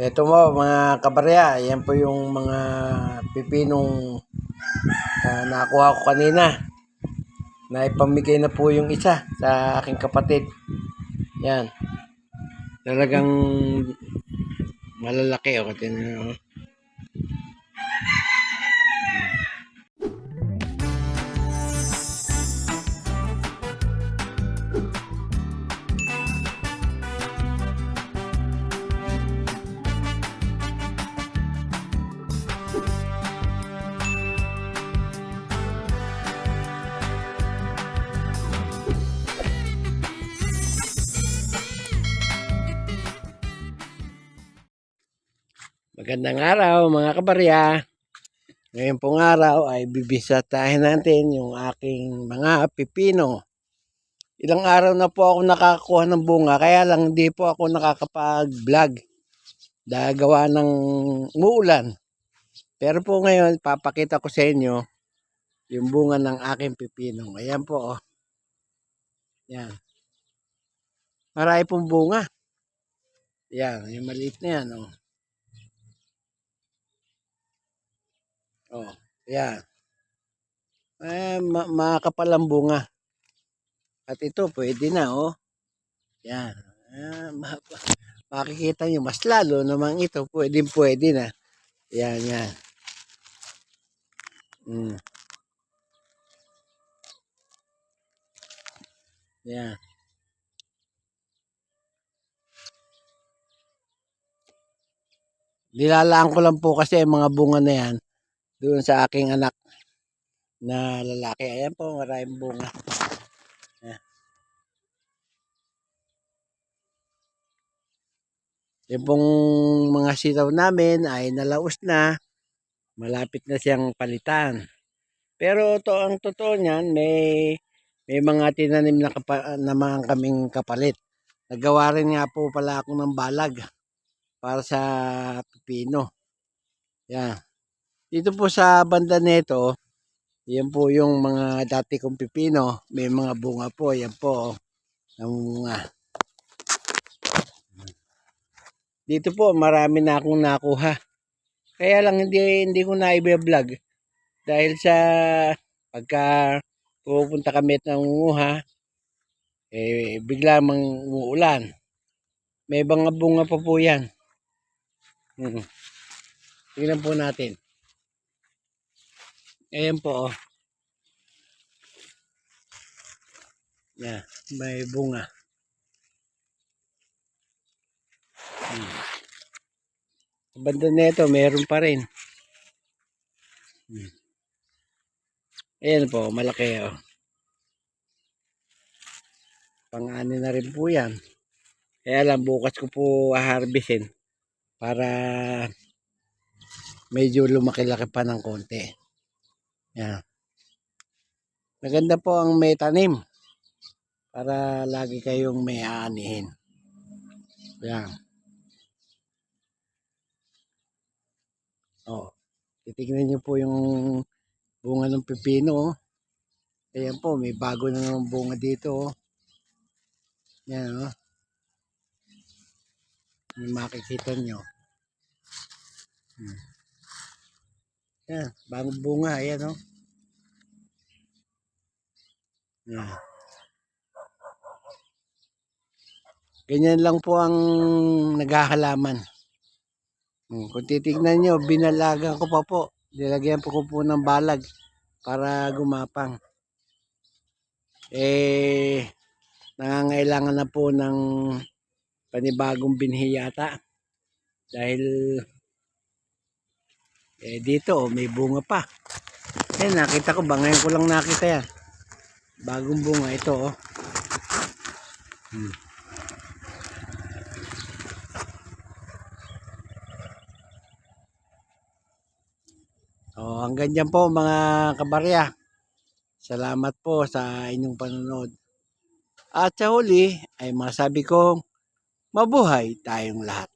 Ito mo mga kabarya, yan po yung mga pipinong ah, nakuha ko kanina. Naipamigay na po yung isa sa aking kapatid. Yan. Talagang malalaki o. Tingnan mo. Magandang araw mga kabarya. Ngayon pong araw ay bibisatahin natin yung aking mga pipino. Ilang araw na po ako nakakuha ng bunga kaya lang hindi po ako nakakapag-vlog dahil gawa ng muulan. Pero po ngayon papakita ko sa inyo yung bunga ng aking pipino. Ayan po oh. Yan. Marami pong bunga. Yan, yung maliit na yan oh. Oh, yan. Eh, ma makakapal ang bunga. At ito, pwede na, oh. Yan. Ah, ma makikita nyo, mas lalo naman ito, pwede pwede na. Yan, yan. Mm. Yan. Nilalaan ko lang po kasi ang mga bunga na yan doon sa aking anak na lalaki. Ayan po, maraming bunga. Ayan. Yung pong mga sitaw namin ay nalaos na. Malapit na siyang palitan. Pero to ang totoo niyan, may may mga tinanim na kapa, naman kaming kapalit. Nagawa rin nga po pala ako ng balag para sa pipino. Yan. Dito po sa banda nito, yan po yung mga dati kong pipino. May mga bunga po. Yan po. Ang bunga. Dito po, marami na akong nakuha. Kaya lang hindi, hindi ko na i-vlog. Dahil sa pagka pupunta kami at nangunguha, eh, bigla mang umuulan. May mga bunga pa po yan. Hmm. Tingnan po natin. Ayan po, oh. Yeah, may bunga. Hmm. Banda nito, meron pa rin. Hmm. Ayan po, malaki, oh. Pang-ani na rin po yan. Kaya lang, bukas ko po harvestin para medyo lumaki-laki pa ng konti. Yan. Maganda po ang may tanim para lagi kayong may aanihin. Yan. Oh, titignan niyo po yung bunga ng pipino. Oh. Ayan po, may bago na naman bunga dito. Oh. Yan, oh. May makikita nyo. Hmm. Yan, bagong bunga. Ayan, oh. Yan. Ganyan lang po ang naghahalaman. Hmm, kung titignan nyo, binalagan ko pa po. Nilagyan po ko po ng balag para gumapang. Eh, nangangailangan na po ng panibagong binhi yata. Dahil eh dito oh, may bunga pa. Eh nakita ko ba ngayon ko lang nakita yan. Bagong bunga ito oh. Hmm. Oh, hanggang dyan po mga kabarya. Salamat po sa inyong panonood. At sa huli ay masabi kong mabuhay tayong lahat.